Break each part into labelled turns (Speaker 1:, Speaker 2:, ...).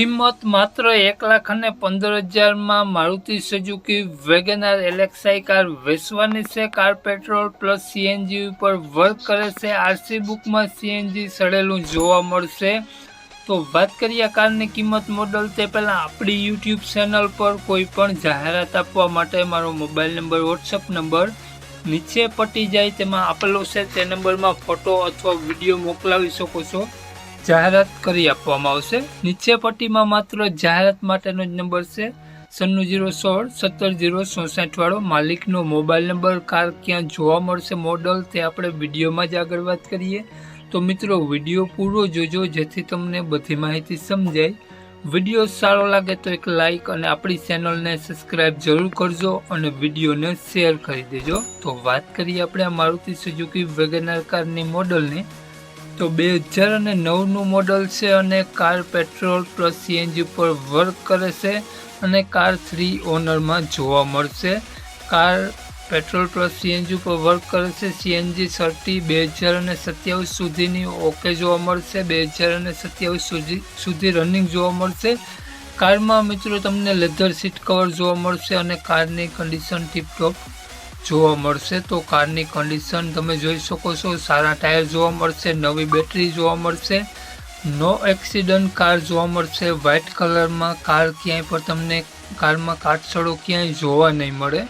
Speaker 1: કિંમત માત્ર એક લાખ અને પંદર હજારમાં Maruti Suzuki WagonR LXI car વેચવાની છે. કાર પેટ્રોલ પ્લસ સીએનજી ઉપર વર્ક કરે છે. આરસી બુકમાં સીએનજી સડેલું જોવા મળશે. તો વાત કરીએ કારની કિંમત મોડલ તે પહેલાં આપણી યુટ્યુબ ચેનલ પર કોઈ પણ જાહેરાત આપવા માટે મારો મોબાઈલ નંબર વોટ્સઅપ નંબર નીચે પટી જાય. તેમાં આપેલો છે. તે નંબરમાં ફોટો અથવા વીડિયો મોકલાવી શકો છો. જાહેરાત કરી આપવામાં આવશે. નીચે પટ્ટીમાં માત્ર જાહેરાત માટેનો જ નંબર છે. સન્નું જીરો સોળ, સત્તર જીરો ચોસઠ વાળો માલિકનો મોબાઈલ નંબર. કાર ક્યાં જોવા મળશે મોડલ તે આપણે વિડીયોમાં જ આગળ વાત કરીએ. તો મિત્રો, વીડિયો પૂરો જોજો જેથી તમને બધી માહિતી સમજાય. વીડિયો સારો લાગે તો એક લાઇક અને આપણી ચેનલને સબસ્ક્રાઈબ જરૂર કરજો અને વિડીયોને શેર કરી દેજો. તો વાત કરીએ આપણે આ મારુતિ સુઝુકી વેગેનાર કારની મોડલની. તો બે હજાર અને નવનું મોડલ છે અને કાર પેટ્રોલ પ્લસ સીએનજી ઉપર વર્ક કરે છે અને કાર થ્રી ઓનરમાં જોવા મળશે. કાર પેટ્રોલ પ્લસ સીએનજી ઉપર વર્ક કરે છે. સીએનજી સર્ટી બે હજાર અને સત્યાવીસ સુધીની ઓકે જોવા મળશે. બે હજાર અને સત્યાવીસ સુધી સુધી રનિંગ જોવા મળશે. કારમાં મિત્રો તમને લેધર સીટ કવર જોવા મળશે અને કારની કન્ડિશન ટીપટોપ જોવા મળશે તો કારની કન્ડિશન તમે જોઈ શકો છો. સારા ટાયર જોવા મળશે, નવી બેટરી જોવા મળશે નો એક્સિડન્ટ કાર જોવા મળશે. વ્હાઇટ કલરમાં કાર ક્યાંય પણ તમને કારમાં કાટછડો ક્યાંય જોવા નહીં મળે.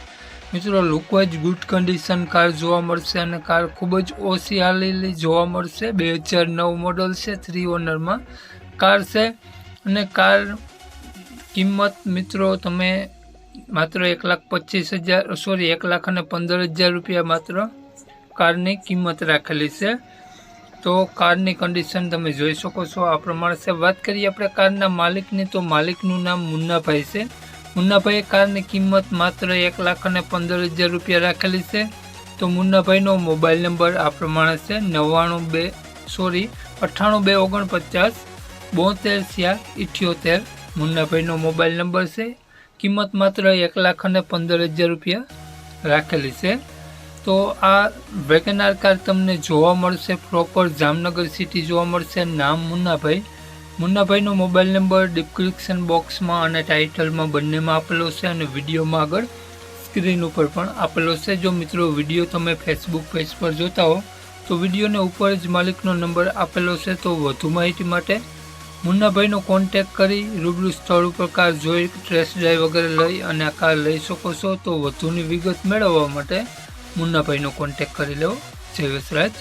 Speaker 1: મિત્રો લુકવાઇઝ ગુડ કન્ડિશન કાર જોવા મળશે અને કાર ખૂબ જ ઓછી હાલેલી જોવા મળશે. બે હજાર નવ મોડલ છે થ્રી ઓનરમાં કાર છે અને કાર કિંમત મિત્રો, તમે માત્ર એક લાખ પચીસ હજાર સોરી એક લાખ અને પંદર હજાર રૂપિયા માત્ર કારની કિંમત રાખેલી છે. તો કારની કન્ડિશન તમે જોઈ શકો છો. આ પ્રમાણે છે વાત કરીએ આપણે કારના માલિકની. તો માલિકનું નામ મુન્નાભાઈ છે. મુન્નાભાઈએ કારની કિંમત માત્ર એક લાખ અને પંદર હજાર રૂપિયા રાખેલી છે. તો મુન્નાભાઈનો મોબાઈલ નંબર આ પ્રમાણે છે. નવ્વાણું બે સોરી અઠ્ઠાણું બે ઓગણપચાસ, બોતેર ચાર ઇઠ્યોતેર મુન્નાભાઈનો મોબાઈલ નંબર છે. કિંમત માત્ર એક લાખ અને પંદર હજાર રૂપિયા રાખેલી છે. તો આ વેગનાર કાર તમને જોવા મળશે પ્રોપર જામનગર સિટી જોવા મળશે. નામ મુન્નાભાઈ. મુન્નાભાઈનો મોબાઈલ નંબર ડિસ્ક્રિપ્શન બોક્સમાં અને ટાઇટલમાં બંનેમાં આપેલો છે અને વિડીયોમાં આગળ સ્ક્રીન ઉપર પણ આપેલો છે. જો મિત્રો વીડિયો તમે ફેસબુક પેજ પર જોતા હો, તો વિડીયોને ઉપર જ માલિકનો નંબર આપેલો છે. તો વધુ માહિતી માટે મુન્નાભાઈનો કોન્ટેક કરી રૂબરૂ સ્થળ ઉપર કાર જોઈ ટ્રેસ ડ્રાઈવ વગેરે લઈ અને આ કાર લઈ શકો છો. તો વધુની વિગત મેળવવા માટે મુન્નાભાઈનો કોન્ટેક કરી લેવો જય વસરાજ.